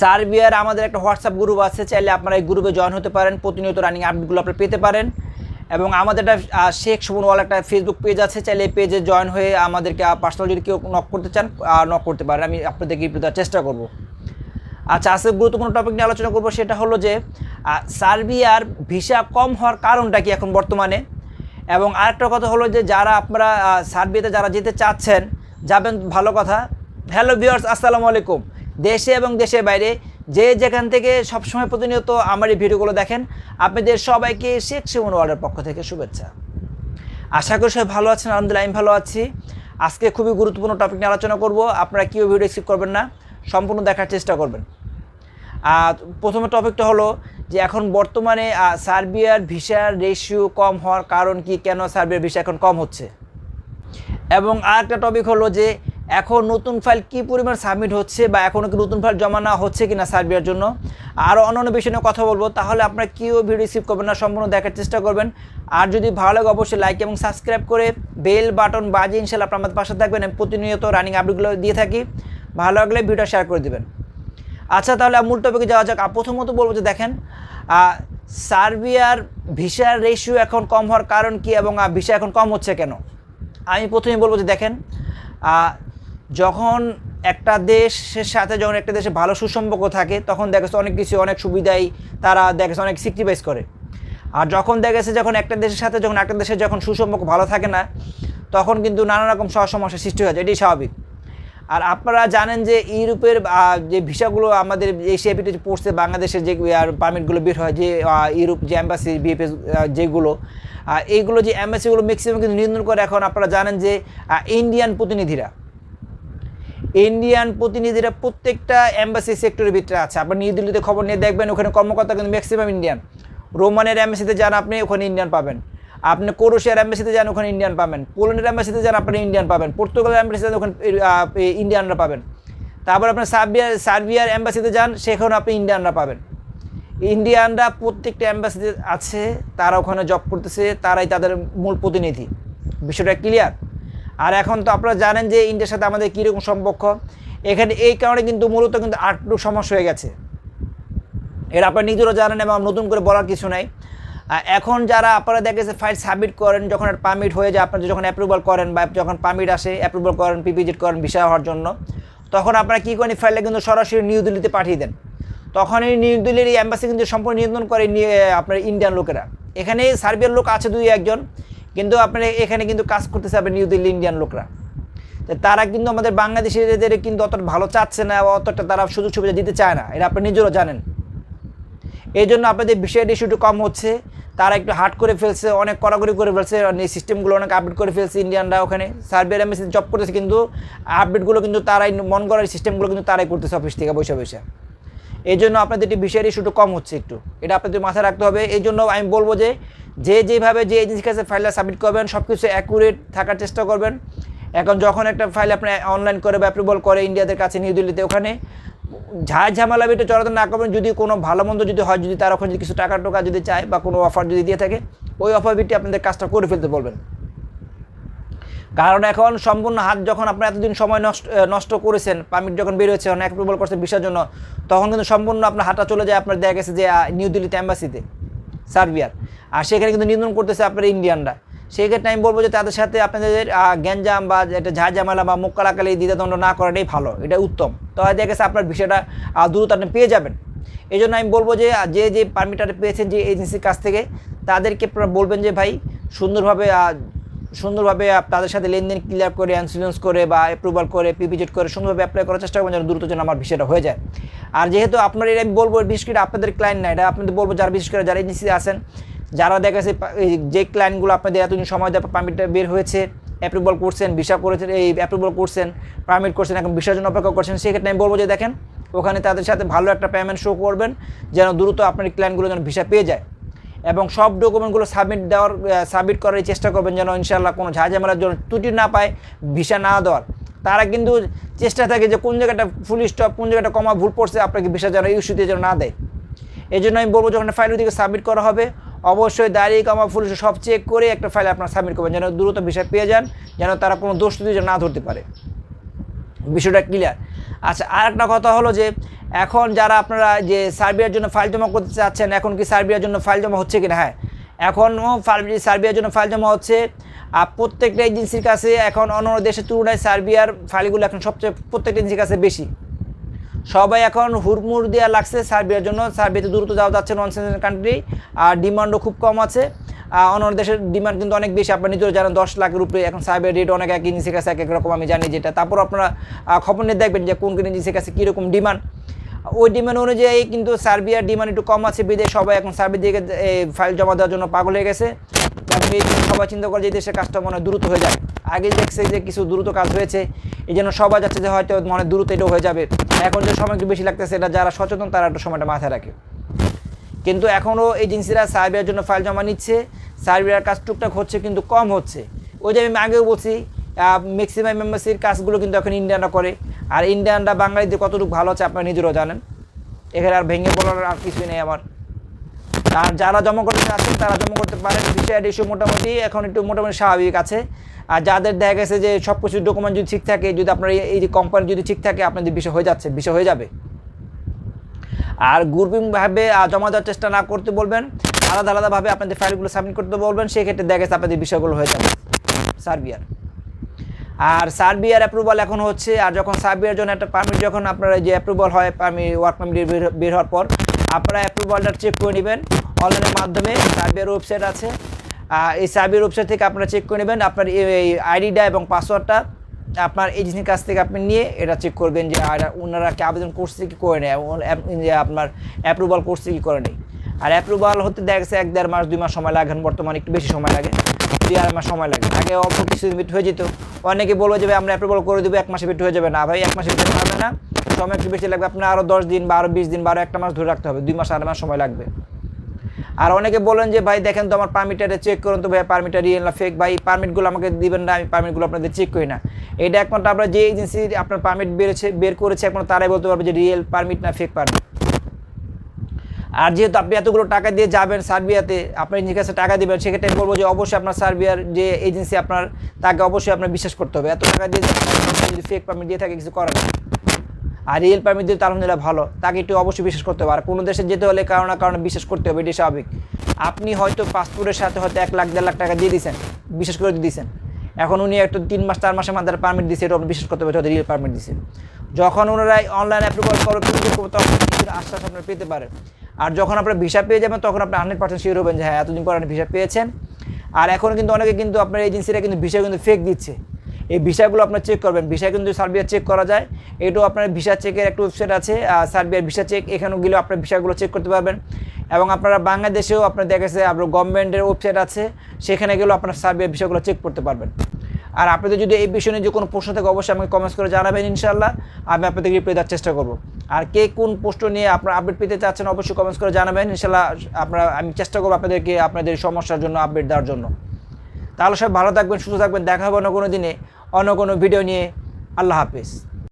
সার্বিয়ার আমাদের একটা হোয়াটসঅ্যাপ গ্রুপ আছে, চাইলে আপনারা এই গ্রুপে জয়েন হতে পারেন। প্রতিনিয়ত রানিং আপডেটগুলো আপনি পেতে পারেন। এবং আমাদের একটা শেখ সুমন ওয়াল একটা ফেসবুক পেজ আছে, চাইলে এই পেজে জয়েন হয়ে আমাদেরকে পার্সোনাল যদি কেউ নক করতে চান নক করতে পারেন। আমি আপনাদেরকে দেওয়ার চেষ্টা করব। আচ্ছা আজকে গুরুত্বপূর্ণ টপিক নিয়ে আলোচনা করব, সেটা হলো যে সার্বিয়ার ভিসা কম হওয়ার কারণটা কি এখন বর্তমানে? এবং আরেকটা কথা হলো যে, যারা আপনারা সার্বিয়াতে যারা যেতে চাচ্ছেন, যাবেন ভালো কথা। হ্যালো ভিউয়ার্স আসসালামু আলাইকুম। দেশে এবং দেশের বাইরে যে যেখান থেকে সবসময় প্রতিনিয়ত আমার এই ভিডিওগুলো দেখেন, আপনাদের সবাইকে শেখ সুমন ওয়ার্ডের পক্ষ থেকে শুভেচ্ছা। আশা করি সবাই ভালো আছেন, আলহামদুলিল্লাহ আমি ভালো আছি। আজকে খুবই গুরুত্বপূর্ণ টপিক নিয়ে আলোচনা করব। আপনারা কেউ ভিডিও স্কিপ করবেন না, সম্পূর্ণ দেখার চেষ্টা করবেন। আর প্রথমে টপিকটা হলো যে এখন বর্তমানে সার্বিয়ার ভিসার রেশিও কম হওয়ার কারণ কি, কেন সার্বিয়ার ভিসা এখন কম হচ্ছে? এবং আরেকটা টপিক হলো যে এখন নতুন ফাইল কি পরিমাণ সাবমিট হচ্ছে বা এখনও কি নতুন ফাইল জমা না হচ্ছে কিনা সার্বিয়ার জন্য? আরও অন্যান্য বিষয় নিয়ে কথা বলব, তাহলে আপনারা কেউ ভিডিও রিসিভ করবেন না, সম্পূর্ণ দেখার চেষ্টা করবেন। আর যদি ভালো লাগে, অবশ্যই লাইক এবং সাবস্ক্রাইব করে বেল বাটন বাজে ইনশাল্লাহ আপনার আমাদের পাশে থাকবেন। আমি প্রতিনিয়ত রানিং আপডেটগুলো দিয়ে থাকি। ভালো লাগলে ভিডিও শেয়ার করে দেবেন। আচ্ছা তাহলে মূল টপিকে যাওয়া যাক। প্রথমত বলব যে দেখেন সার্বিয়ার ভিসার রেশিও এখন কম হওয়ার কারণ কি এবং ভিসা এখন কম হচ্ছে কেন? আমি প্রথমে বলব যে দেখেন যখন একটা দেশের সাথে যখন একটা দেশে ভালো সুসম্পর্ক থাকে, তখন দেখা অনেক কিছু, অনেক সুবিধাই তারা দেখা অনেক স্যাক্রিফাইস করে। আর যখন দেখা যখন একটা দেশের সাথে যখন একটা দেশের যখন সুসম্পর্ক ভালো থাকে না, তখন কিন্তু নানা রকম সমস্যার সৃষ্টি হয়ে যায়। এটাই স্বাভাবিক। আর আপনারা জানেন যে ইউরোপের যে ভিসাগুলো আমাদের এশিয়া পিঠে পড়ছে, বাংলাদেশের যে পারমিটগুলো বের হয়, যে ইউরোপ যে অ্যাম্বাসি বিএফএস যেগুলো এইগুলো যে অ্যাম্বাসিগুলো ম্যাক্সিমাম কিন্তু নিয়ন্ত্রণ করে এখন আপনারা জানেন যে ইন্ডিয়ান প্রতিনিধিরা ইন্ডিয়ান প্রতিনিধিরা প্রত্যেকটা অ্যাম্বাসি সেক্টরের ভিতরে আছে। আপনি নিউ দিল্লিতে খবর নিয়ে দেখবেন, ওখানে কর্মকর্তা কিন্তু ম্যাক্সিমাম ইন্ডিয়ান রোমানের অ্যাম্বাসিতে যান আপনি, ওখানে ইন্ডিয়ান পাবেন। আপনি কোরোশিয়ার অ্যাম্বাসিতে যান, ওখানে ইন্ডিয়ান পাবেন। পোল্যান্ডের অ্যাম্বাসিতে যান আপনি ইন্ডিয়ান পাবেন। পর্তুগালের অ্যাম্বাসিতে যান, ওখানে ইন্ডিয়ানরা পাবেন। তারপর আপনার সার্বিয়ার সার্বিয়ার অ্যাম্বাসিতে যান সেখানে আপনি ইন্ডিয়ানরা পাবেন। ইন্ডিয়ানরা প্রত্যেকটা অ্যাম্বাসিতে আছে, তারা ওখানে জব করতেছে, তারাই তাদের মূল প্রতিনিধি। বিষয়টা ক্লিয়ার আর এখন তো আপনারা জানেন যে ইন্ডিয়ার সাথে আমাদের কীরকম সম্পর্ক। এখানে এই কারণে কিন্তু মূলত কিন্তু আটটু সমস্যা হয়ে গেছে। এটা আপনারা নিজেরও জানেন এবং নতুন করে বলার কিছু নাই। এখন যারা আপনারা দেখেছে ফাইল সাবমিট করেন, যখন পারমিট হয়ে যায়, আপনারা যখন অ্যাপ্রুভাল করেন বা যখন পারমিট আসে অ্যাপ্রুভাল করেন পিপিজেট করেন ভিসা হওয়ার জন্য, তখন আপনারা কী করেন ফাইলটা কিন্তু সরাসরি নিউ দিল্লিতে পাঠিয়ে দেন। তখন এই নিউ দিল্লির এই অ্যাম্বাসি কিন্তু সম্পূর্ণ নিয়ন্ত্রণ করে আপনার ইন্ডিয়ান লোকেরা। এখানে সার্বিয়ার লোক আছে দুই একজন। কিন্তু আপনার এখানে কিন্তু কাজ করতেছে আপনার নিউ দিল্লি ইন্ডিয়ান লোকরা। তারা কিন্তু আমাদের বাংলাদেশিদের কিন্তু অতটা ভালো চাচ্ছে না, অতটা তারা সুযোগ সুবিধা দিতে চায় না। এটা আপনি নিজেরও জানেন। এই জন্য আপনাদের বিষয়ের ইস্যুটা কম হচ্ছে। তারা একটু হার্ড করে ফেলছে, অনেক কড়াকড়ি করে ফেলছে। এই সিস্টেমগুলো অনেক আপডেট করে ফেলছে ইন্ডিয়ানরা ওখানে। সার্বিয়ার এমএসি জব করতেছে কিন্তু আপডেটগুলো কিন্তু তারাই মন করার সিস্টেমগুলো কিন্তু তারাই করতেছে অফিস থেকে বসে বসে। এই জন্য আপনাদের একটি বিষয়ের ইস্যুটা কম হচ্ছে একটু। এটা আপনাদের মাথায় রাখতে হবে। এই জন্য আমি বলব যে যে যেভাবে যে এজেন্সির কাছে ফাইলটা সাবমিট করবেন সব কিছু অ্যাকুরেট থাকার চেষ্টা করবেন। এখন যখন একটা ফাইল আপনি অনলাইন করে বা অ্যাপ্রুভাল করে ইন্ডিয়াদের কাছে নিউ দিল্লিতে ওখানে ঝাড় ঝামেলা বেটে চড়াতে না করবেন। যদি কোনো ভালো মন্দ যদি হয়, যদি তার ওখানে কিছু টাকা টোকা যদি চায় বা কোনো অফার যদি দিয়ে থাকে, ওই অফার ভিত্তি আপনাদের কাজটা করে ফেলতে বলবেন। কারণ এখন সম্পূর্ণ হাত যখন আপনার এতদিন সময় নষ্ট নষ্ট করেছেন পারমিট যখন বের হয়েছে অনেক অ্যাপ্রুভাল করছেন ভিসার জন্য তখন কিন্তু সম্পূর্ণ আপনার হাতটা চলে যায় আপনার দেখা গেছে যে নিউ দিল্লিতে অ্যাম্বাসিতে সার্বিয়ার। আর সেখানে কিন্তু নিয়ন্ত্রণ করতেছে আপনার ইন্ডিয়ানরা। সেক্ষেত্রে আমি বলব যে তাদের সাথে আপনাদের গ্যাঞ্জাম বা একটা ঝাঁঝামেলা বা মোক্কালাকালি দ্বিধাদণ্ড না করাটাই ভালো এটাই উত্তম। তাহলে দেখা গেছে আপনার আহ, দ্রুত আপনি পেয়ে যাবেন। এই জন্য আমি বলব যে যে যে পারমিটার পেয়েছেন যে এজেন্সির কাছ থেকে তাদেরকে বলবেন যে ভাই সুন্দরভাবে সুন্দরভাবে তাদের সাথে লেনদেন ক্লিয়ার করে ইন্স্যুরেন্স করে বা অ্যাপ্রুভাল করে পিপিজেট করে সুন্দরভাবে অ্যাপ্লাই করার চেষ্টা করবেন যেন দ্রুত যেন আমার বিষয়টা হয়ে যায়। আর যেহেতু আপনার এটা আমি বলব বিশেষ করে আপনাদের ক্লায়েন্ট না, এটা আপনাদের বলব যারা বিশেষ করে যারা এজেন্সি আছেন, যারা দেখা এই যে ক্লায়েন্টগুলো আপনাদের এতদিন সময় দেওয়া পারমিটটা বের হয়েছে অ্যাপ্রুভাল করছেন ভিসা করেছেন, এই অ্যাপ্রুভাল করছেন পারমিট করছেন, এখন ভিসার জন্য অপেক্ষা করছেন সেক্ষেত্রে আমি বলব যে দেখেন, ওখানে তাদের সাথে ভালো একটা পেমেন্ট শো করবেন, যেন দ্রুত আপনার ক্লায়েন্টগুলো যেন ভিসা পেয়ে যায়। এবং সব ডকুমেন্টগুলো সাবমিট দেওয়ার সাবমিট করার চেষ্টা করবেন যেন ইনশাল্লাহ কোনো ঝাঁঝামেলার জন্য ত্রুটি না পায়, ভিসা না দেওয়ার। তারা কিন্তু চেষ্টা থাকে যে কোন জায়গাটা ফুল স্টপ কোন জায়গাটা কমা ভুল পড়ছে, আপনাকে ভিসা যেন ইস্যুতে যেন না দেয়। এই জন্য আমি বলব যখন ফাইল দিকে সাবমিট করা হবে, অবশ্যই দাঁড়িয়ে কমা ফুল সব চেক করে একটা ফাইল আপনার সাবমিট করবেন, যেন দ্রুত ভিসা পেয়ে যান, যেন তারা কোনো দোষ যেন না ধরতে পারে। বিষয়টা ক্লিয়ার আচ্ছা আর একটা কথা হলো যে, এখন যারা আপনারা যে সার্বিয়ার জন্য ফাইল জমা করতে চাচ্ছেন, এখন কি সার্বিয়ার জন্য ফাইল জমা হচ্ছে কিনা? হ্যাঁ এখনও সার্বিয়ার জন্য ফাইল জমা হচ্ছে, আর প্রত্যেকটা এজেন্সির কাছে এখন অন্য দেশের তুলনায় সার্বিয়ার ফাইলগুলো এখন সবচেয়ে প্রত্যেকটা এজেন্সির কাছে বেশি। সবাই এখন হুড়মুড় দেওয়া লাগছে সার্বিয়ার জন্য। সার্বিয়াতে দ্রুত যাওয়া যাচ্ছে নন সেন্সিটিভ কান্ট্রি আর ডিমান্ডও খুব কম আছে। অন্য দেশের ডিমান্ড কিন্তু অনেক বেশি। আপনার নিজেও জানেন, দশ লাখের উপরে এখন সার্বিয়ার রেট অনেক এক এজেন্সির কাছে এক এক রকম, আমি জানি যেটা। তারপর আপনারা খবর নিয়ে দেখবেন যে কোন কোন এজেন্সির কাছে কীরকম ডিমান্ড ওই ডিমান্ড অনুযায়ী কিন্তু সার্বিয়ার ডিমান্ড একটু কম আছে। বিদেশ সবাই এখন সার্বিয়া দিকে ফাইল জমা দেওয়ার জন্য পাগল হয়ে গেছে। জন্য সবাই চিন্তা করে যে দেশের কাজটা মনে দ্রুত হয়ে যায় আগে দেখছে যে কিছু দ্রুত কাজ হয়েছে, এই জন্য সবাই যাচ্ছে যে হয়তো মনে দ্রুত এটাও হয়ে যাবে। এখন যে সময় একটু বেশি লাগতেছে, এটা যারা সচেতন তারা একটু সময়টা মাথায় রাখে। কিন্তু এখনও এজেন্সিরা সার্বিয়ার জন্য ফাইল জমা নিচ্ছে সার্বিয়ার কাজ টুকটাক হচ্ছে, কিন্তু কম হচ্ছে। ওই যে আমি আগেও বলছি ম্যাক্সিমাম মেম্বার্সির কাজগুলো কিন্তু এখন ইন্ডিয়ানরা করে। আর ইন্ডিয়ানরা বাঙালিদের কতটুকু ভালো আছে আপনারা নিজেরাও জানেন। এখানে আর ভেঙে বলার আর কিছুই নেই আমার। আর যারা জমা করতে চাচ্ছেন, তারা জমা করতে পারেন। বিষয় ইস্যু মোটামুটি এখন একটু মোটামুটি স্বাভাবিক আছে। আর যাদের দেখা গেছে যে সব কিছু ডকুমেন্ট যদি ঠিক থাকে, যদি আপনার এই- যে কোম্পানি যদি ঠিক থাকে, আপনাদের বিষয় হয়ে যাচ্ছে, বিষয় হয়ে যাবে। আর গ্রুপিংভাবে জমা দেওয়ার চেষ্টা না করতে বলবেন, আলাদা আলাদাভাবে আপনাদের ফাইলগুলো সাবমিট করতে বলবেন, সেক্ষেত্রে দেখা গেছে আপনাদের বিষয়গুলো হয়ে যাবে। সার্বিয়ার। আর সার্বিয়ার অ্যাপ্রুভাল এখন হচ্ছে, আর যখন সার্বিয়ার জন্য একটা পারমিট যখন আপনার যে অ্যাপ্রুভাল হয় পারমিট ওয়ার্ক পারমিট বের হওয়ার পর, আপনারা অ্যাপ্রুভালটা চেক করে নেবেন। অনলাইনের মাধ্যমে সার্বিয়ার ওয়েবসাইট আছে। এই সার্বিয়ার ওয়েবসাইট থেকে আপনারা চেক করে নেবেন। আপনার এই আইডিটা এবং পাসওয়ার্ডটা আপনার এজেন্সির কাছ থেকে আপনি নিয়ে এটা চেক করবেন যে আর ওনারা কি আবেদন করছে কি করে নেয় আপনার অ্যাপ্রুভাল করছে কি করে নেই। আর অ্যাপ্রুভাল হতে দেখা গেছে এক দেড় মাস, দুই মাস সময় লাগে বর্তমানে একটু বেশি সময় লাগে, দুই আড়াই মাস সময় লাগে। আগে অল্প কিছু মিনিট হয়ে যেত। অনেকে বলব যে আমরা অ্যাপ্রুভাল করে দেবো, এক মাসে ভিতরে হয়ে যাবে না। ভাই, এক মাসে ভিতরে হবে না। সময় একটু বেশি লাগবে, আপনার আরও দশ দিন বা আরও বিশ দিন বা আরও একটা মাস ধরে রাখতে হবে। দুই মাস, আড়াই মাস সময় লাগবে। আর অনেকে বলেন যে, ভাই, দেখেন তো আমার পারমিটারে চেক করুন তো ভাই পারমিটার রিয়েল না ফেক ভাই পারমিটগুলো আমাকে দিবেন না, আমি পারমিটগুলো আপনাদের চেক করি না। এটা একমাত্র আপনার যে এজেন্সি আপনার পারমিট বেরোছে বের করেছে, একমাত্র তারাই বলতে পারবে যে রিয়েল পারমিট না ফেক পারমিট আর যেহেতু আপনি এতগুলো টাকা দিয়ে যাবেন সার্বিয়াতে আপনার নিজের কাছে টাকা দিবেন, সেক্ষেত্রে আমি বলব যে, অবশ্যই আপনার সার্বিয়ার যে এজেন্সি আপনার, তাকে অবশ্যই আপনার বিশ্বাস করতে হবে। এত টাকা দিয়ে যদি ফেক পারমিট দিয়ে থাকে, কিছু করার। আর রিয়েল পারমিট তো আলহামদুলিল্লাহ ভালো। তাকে একটু অবশ্যই বিশ্বাস করতে হবে। আর কোনো দেশে যেতে হলে কারণ না কারণে বিশ্বাস করতে হবে এটি স্বাভাবিক। আপনি হয়তো পাসপোর্টের সাথে হয়তো এক লাখ, দেড় লাখ টাকা দিয়ে দিয়েছেন বিশ্বাস করে দিয়ে দিয়েছেন এখন উনি একটু তিন মাস, চার মাসের মাথায় পারমিট দিয়েছে এটা বিশ্বাস করতে হবে রিয়েল পারমিট দিয়েছে যখন ওনারা অনলাইন অ্যাপ্রুভাল করবে তখন আশ্বাস আপনারা পেতে পারেন। আর যখন আপনার ভিসা পেয়ে যাবেন, তখন আপনি হান্ড্রেড পার্সেন্ট শিওর হবেন যে হ্যাঁ এতদিন পর আপনি ভিসা পেয়েছেন। আর এখন কিন্তু অনেকে কিন্তু আপনার এজেন্সিরা কিন্তু ভিসা কিন্তু ফেক দিচ্ছে। এই ভিসাগুলো আপনার চেক করবেন। ভিসা কিন্তু সার্বিয়া চেক করা যায়। এটাও আপনার ভিসা চেকের একটা ওয়েবসাইট আছে সার্বিয়ার ভিসা চেক এখানেও গেলেও আপনার ভিসাগুলো চেক করতে পারবেন। এবং আপনারা বাংলাদেশেও আপনার দেখা আপনার গভর্নমেন্টের ওয়েবসাইট আছে, সেখানে গেলেও আপনার সার্বিয়ার বিষয়গুলো চেক করতে পারবেন। আর আপনাদের যদি এই বিষয় নিয়ে যে কোনো প্রশ্ন থাকে, অবশ্যই আমাকে কমেন্টস করে জানাবেন ইনশাল্লাহ আমি আপনাদের রিপ্লাই দেওয়ার চেষ্টা করব। আর কে কোন পোস্ট নিয়ে আপনারা আপডেট পেতে চাচ্ছেন, অবশ্যই কমেন্টস করে জানাবেন। ইনশাল্লাহ আপনারা, আমি চেষ্টা করব আপনাদেরকে আপনাদের সমস্যার জন্য আপডেট দেওয়ার জন্য। তাহলে সব ভালো থাকবেন, সুস্থ থাকবেন। দেখা হবে অন্য কোনো দিনে। অন্য কোনো ভিডিও নিয়ে আল্লাহ হাফিজ।